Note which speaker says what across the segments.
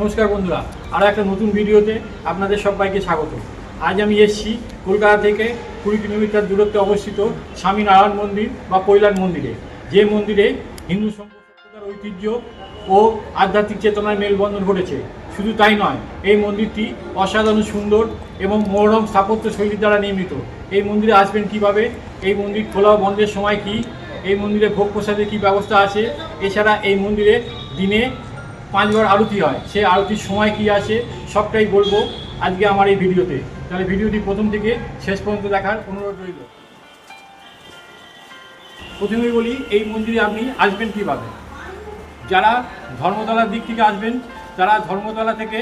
Speaker 1: নমস্কার বন্ধুরা আরও একটা নতুন ভিডিওতে আপনাদের সবাইকে স্বাগত আজ আমি এসছি কলকাতা থেকে কুড়ি কিলোমিটার দূরত্বে অবস্থিত স্বামীনারায়ণ মন্দির বা কৈলার মন্দিরে যে মন্দিরে হিন্দু সম্প্রদায়ের ঐতিহ্য ও আধ্যাত্মিক চেতনার মেলবন্ধন ঘটেছে শুধু তাই নয় এই মন্দিরটি অসাধারণ সুন্দর এবং মনোরম স্থাপত্য শৈলীর দ্বারা নির্মিত এই মন্দিরে আসবেন কিভাবে এই মন্দির খোলা বন্ধের সময় কি এই মন্দিরে ভোগ প্রসাদের কী ব্যবস্থা আছে এছাড়া এই মন্দিরে দিনে পাঁচবার আরতি হয় সেই আরতির সময় কি আছে সবটাই বলবো আজকে আমার এই ভিডিওতে তাহলে ভিডিওটি প্রথম থেকে শেষ পর্যন্ত দেখার অনুরোধ রইল প্রথমেই বলি এই মন্দিরে আপনি আসবেন কীভাবে যারা ধর্মতলার দিক থেকে আসবেন তারা ধর্মতলা থেকে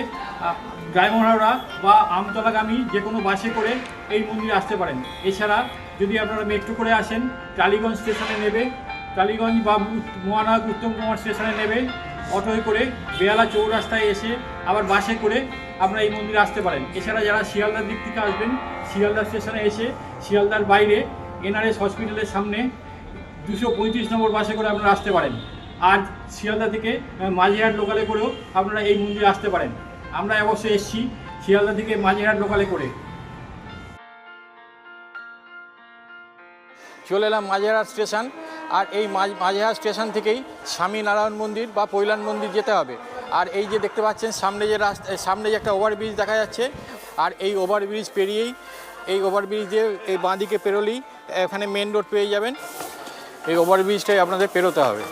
Speaker 1: গ্রামহাওড়া বা আমতলাগামী যে কোনো বাসে করে এই মন্দিরে আসতে পারেন এছাড়া যদি আপনারা মেট্রো করে আসেন টালিগঞ্জ স্টেশনে নেবে টালিগঞ্জ বা মহানাগ উত্তম কুমার স্টেশনে নেবে অটোয় করে বেয়ালা চৌরাস্তায় এসে আবার বাসে করে আপনারা এই মন্দিরে আসতে পারেন এছাড়া যারা শিয়ালদার দিক থেকে আসবেন শিয়ালদা স্টেশনে এসে শিয়ালদার বাইরে এনআরএস হসপিটালের সামনে দুশো পঁয়ত্রিশ নম্বর বাসে করে আপনারা আসতে পারেন আর শিয়ালদা থেকে মাঝিহাট লোকালে করেও আপনারা এই মন্দিরে আসতে পারেন আমরা অবশ্য এসছি শিয়ালদা থেকে মাঝেরহাট লোকালে করে চলে এলাম মাঝেরহাট স্টেশন আর এই মাঝেহাট স্টেশন থেকেই স্বামীনারায়ণ মন্দির বা পৈলান মন্দির যেতে হবে আর এই যে দেখতে পাচ্ছেন সামনে যে রাস্তা সামনে যে একটা ওভারব্রিজ দেখা যাচ্ছে আর এই ওভারব্রিজ পেরিয়েই এই ওভারব্রিজ দিয়ে এই বাঁদিকে পেরোলেই এখানে মেন রোড পেয়ে যাবেন এই ওভারব্রিজটাই আপনাদের পেরোতে হবে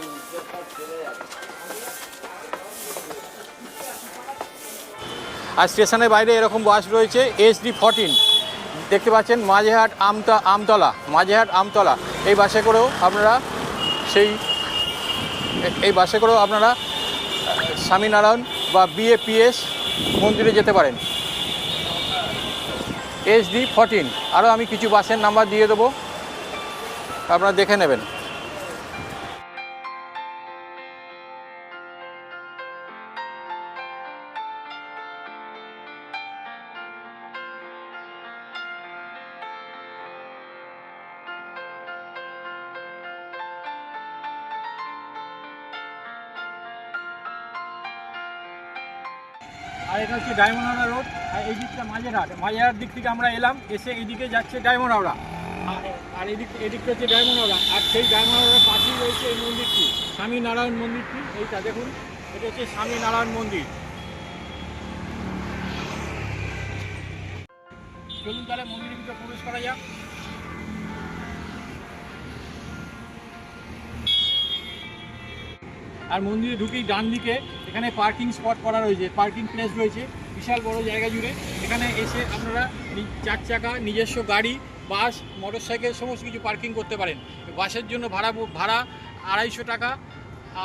Speaker 1: আর স্টেশনের বাইরে এরকম বাস রয়েছে এসডি ফর্টিন দেখতে পাচ্ছেন মাঝেহাট আমতা আমতলা মাঝেহাট আমতলা এই বাসে করেও আপনারা সেই এই বাসে করেও আপনারা স্বামীনারায়ণ বা বিএপিএস মন্দিরে যেতে পারেন এসডি ফর্টিন আরও আমি কিছু বাসের নাম্বার দিয়ে দেবো আপনারা দেখে নেবেন আর এটা হচ্ছে ডায়মন্ডাওড়া রোড আর এই দিকটা মাঝেরহাট মাঝেরহাট দিক থেকে আমরা এলাম এসে এদিকে যাচ্ছে ডায়মন্ডাওড়া আর এদিক এদিকটা হচ্ছে ডায়মন্ডাওড়া আর সেই ডায়মন্ডাওড়ার পাশেই রয়েছে এই মন্দিরটি স্বামীনারায়ণ মন্দিরটি এইটা দেখুন এটা হচ্ছে স্বামীনারায়ণ মন্দির চলুন তাহলে মন্দিরের ভিতরে প্রবেশ করা যাক আর মন্দিরে ঢুকেই ডান দিকে এখানে পার্কিং স্পট করা রয়েছে পার্কিং প্লেস রয়েছে বিশাল বড় জায়গা জুড়ে এখানে এসে আপনারা চার চাকা নিজস্ব গাড়ি বাস মোটর সাইকেল সমস্ত কিছু পার্কিং করতে পারেন বাসের জন্য ভাড়া ভাড়া আড়াইশো টাকা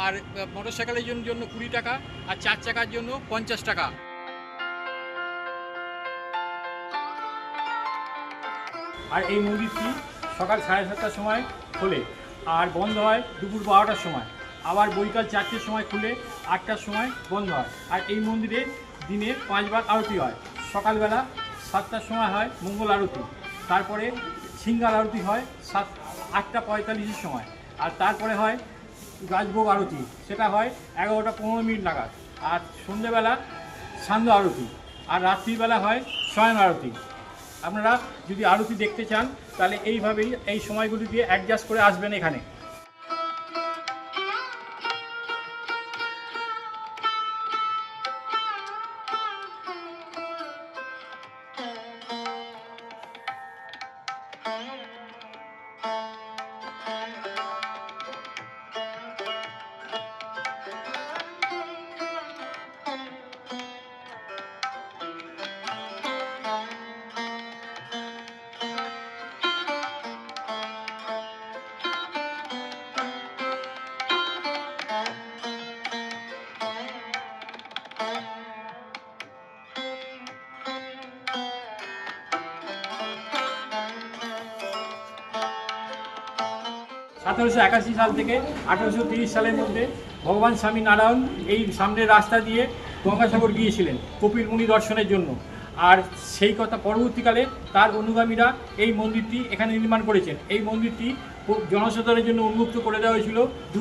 Speaker 1: আর মোটর সাইকেলের জন্য কুড়ি টাকা আর চার চাকার জন্য পঞ্চাশ টাকা আর এই মন্দিরটি সকাল সাড়ে সাতটার সময় খোলে আর বন্ধ হয় দুপুর বারোটার সময় আবার বৈকাল চারটের সময় খুলে আটটার সময় বন্ধ হয় আর এই মন্দিরে দিনে পাঁচবার আরতি হয় সকালবেলা সাতটার সময় হয় মঙ্গল আরতি তারপরে সিঙ্গাল আরতি হয় সাত আটটা পঁয়তাল্লিশের সময় আর তারপরে হয় গাছভোগ আরতি সেটা হয় এগারোটা পনেরো মিনিট নাগাদ আর সন্ধ্যেবেলা সান্ধ্য আরতি আর রাত্রিবেলা হয় স্বয়ং আরতি আপনারা যদি আরতি দেখতে চান তাহলে এইভাবেই এই সময়গুলি দিয়ে অ্যাডজাস্ট করে আসবেন এখানে আঠেরোশো একাশি সাল থেকে আঠেরোশো তিরিশ সালের মধ্যে ভগবান স্বামী নারায়ণ এই সামনের রাস্তা দিয়ে গঙ্গাসাগর গিয়েছিলেন কপিল মুনি দর্শনের জন্য আর সেই কথা পরবর্তীকালে তার অনুগামীরা এই মন্দিরটি এখানে নির্মাণ করেছেন এই মন্দিরটি জনসাধারণের জন্য উন্মুক্ত করে দেওয়া হয়েছিল দু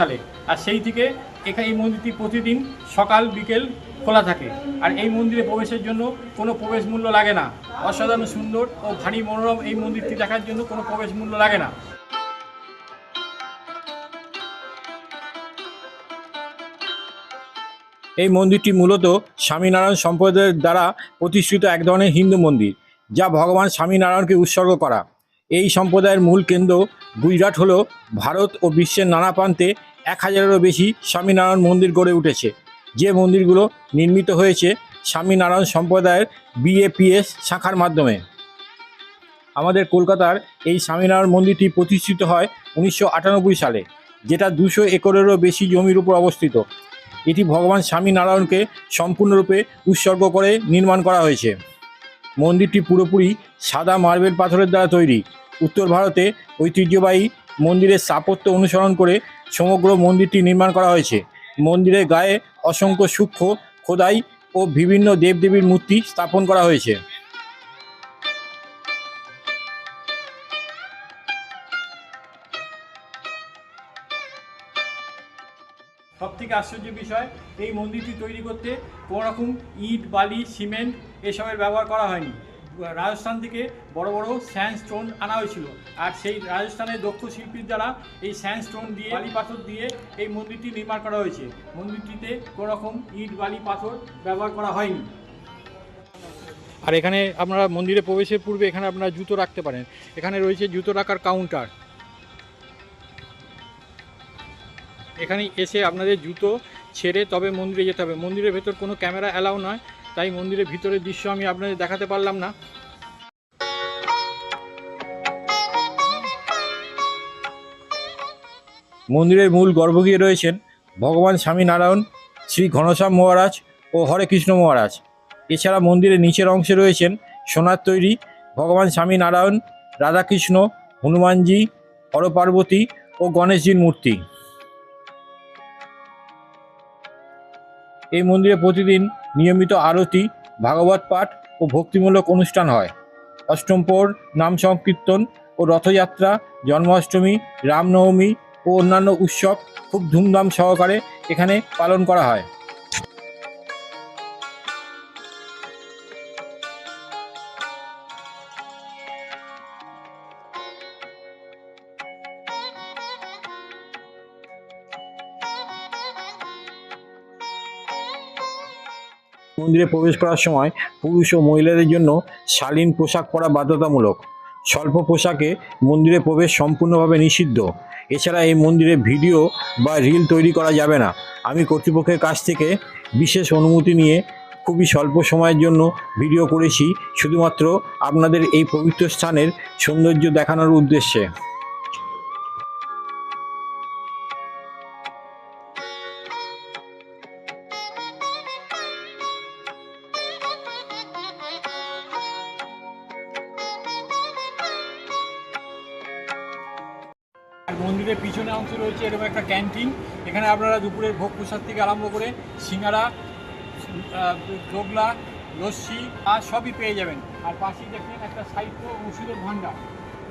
Speaker 1: সালে আর সেই থেকে এখানে এই মন্দিরটি প্রতিদিন সকাল বিকেল খোলা থাকে আর এই মন্দিরে প্রবেশের জন্য কোনো প্রবেশ মূল্য লাগে না অসাধারণ সুন্দর ও ভারী মনোরম এই মন্দিরটি দেখার জন্য কোনো প্রবেশ মূল্য লাগে না এই মন্দিরটি মূলত স্বামীনারায়ণ সম্প্রদায়ের দ্বারা প্রতিষ্ঠিত এক ধরনের হিন্দু মন্দির যা ভগবান স্বামীনারায়ণকে উৎসর্গ করা এই সম্প্রদায়ের মূল কেন্দ্র গুজরাট হল ভারত ও বিশ্বের নানা প্রান্তে এক হাজারেরও বেশি স্বামীনারায়ণ মন্দির গড়ে উঠেছে যে মন্দিরগুলো নির্মিত হয়েছে স্বামীনারায়ণ সম্প্রদায়ের বিএপিএস শাখার মাধ্যমে আমাদের কলকাতার এই স্বামীনারায়ণ মন্দিরটি প্রতিষ্ঠিত হয় উনিশশো সালে যেটা দুশো একরেরও বেশি জমির উপর অবস্থিত এটি ভগবান স্বামীনারায়ণকে সম্পূর্ণরূপে উৎসর্গ করে নির্মাণ করা হয়েছে মন্দিরটি পুরোপুরি সাদা মার্বেল পাথরের দ্বারা তৈরি উত্তর ভারতে ঐতিহ্যবাহী মন্দিরের স্থাপত্য অনুসরণ করে সমগ্র মন্দিরটি নির্মাণ করা হয়েছে মন্দিরের গায়ে অসংখ্য সূক্ষ্ম খোদাই ও বিভিন্ন দেবদেবীর মূর্তি স্থাপন করা হয়েছে সবথেকে আশ্চর্য বিষয় এই মন্দিরটি তৈরি করতে কোনোরকম ইট বালি সিমেন্ট এসবের ব্যবহার করা হয়নি রাজস্থান থেকে বড় বড় স্যান্ড স্টোন আনা হয়েছিল আর সেই রাজস্থানের দক্ষ শিল্পীর দ্বারা এই স্যান্ড স্টোন দিয়ে বালি পাথর দিয়ে এই মন্দিরটি নির্মাণ করা হয়েছে মন্দিরটিতে কোনোরকম ইট বালি পাথর ব্যবহার করা হয়নি আর এখানে আপনারা মন্দিরে প্রবেশের পূর্বে এখানে আপনারা জুতো রাখতে পারেন এখানে রয়েছে জুতো রাখার কাউন্টার এখানে এসে আপনাদের জুতো ছেড়ে তবে মন্দিরে যেতে হবে মন্দিরের ভেতর কোনো ক্যামেরা অ্যালাউ নয় তাই মন্দিরের ভিতরের দৃশ্য আমি আপনাদের দেখাতে পারলাম না মন্দিরের মূল গর্ভগৃহে রয়েছেন ভগবান স্বামী নারায়ণ শ্রী ঘনশ্যাম মহারাজ ও হরে কৃষ্ণ মহারাজ এছাড়া মন্দিরের নিচের অংশে রয়েছেন সোনার তৈরি ভগবান স্বামী নারায়ণ রাধাকৃষ্ণ হনুমানজি হরপার্বতী ও গণেশজির মূর্তি এই মন্দিরে প্রতিদিন নিয়মিত আরতি ভাগবত পাঠ ও ভক্তিমূলক অনুষ্ঠান হয় অষ্টমপোর নাম সংকীর্তন ও রথযাত্রা জন্মাষ্টমী রামনবমী ও অন্যান্য উৎসব খুব ধুমধাম সহকারে এখানে পালন করা হয় মন্দিরে প্রবেশ করার সময় পুরুষ ও মহিলাদের জন্য শালীন পোশাক পরা বাধ্যতামূলক স্বল্প পোশাকে মন্দিরে প্রবেশ সম্পূর্ণভাবে নিষিদ্ধ এছাড়া এই মন্দিরে ভিডিও বা রিল তৈরি করা যাবে না আমি কর্তৃপক্ষের কাছ থেকে বিশেষ অনুমতি নিয়ে খুবই স্বল্প সময়ের জন্য ভিডিও করেছি শুধুমাত্র আপনাদের এই পবিত্র স্থানের সৌন্দর্য দেখানোর উদ্দেশ্যে আর মন্দিরের পিছনে অংশ রয়েছে এরকম একটা ক্যান্টিন এখানে আপনারা দুপুরের ভোগ প্রসাদ থেকে আরম্ভ করে সিঙ্গারা ডোগলা লস্যি আর সবই পেয়ে যাবেন আর পাশেই দেখেন একটা সাহিত্য ওষুধের ভাণ্ডার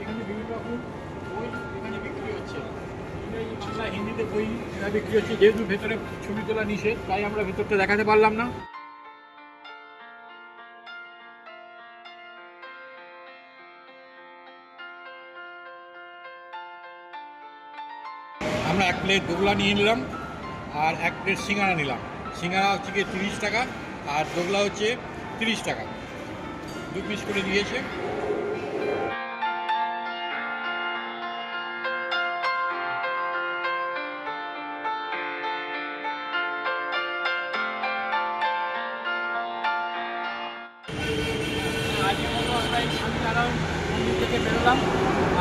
Speaker 1: এখানে বিভিন্ন রকম বই এখানে বিক্রি হচ্ছে বাংলা হিন্দিতে বই বিক্রি হচ্ছে যেহেতু ভেতরে ছবি তোলা নিষেধ তাই আমরা ভেতরটা দেখাতে পারলাম না এক প্লেট দোগলা নিয়ে নিলাম আর এক প্লেট সিঙ্গারা নিলাম সিঙ্গারা হচ্ছে গিয়ে তিরিশ টাকা আর দোগলা হচ্ছে তিরিশ টাকা দু পিস করে দিয়েছে I don't know. মন্দির থেকে বেরোলাম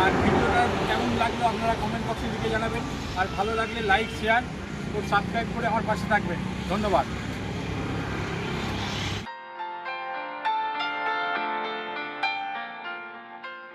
Speaker 1: আর ভিডিওটা কেমন লাগলো আপনারা কমেন্ট বক্সে লিখে জানাবেন আর ভালো লাগলে লাইক শেয়ার ও সাবস্ক্রাইব করে আমার পাশে থাকবেন ধন্যবাদ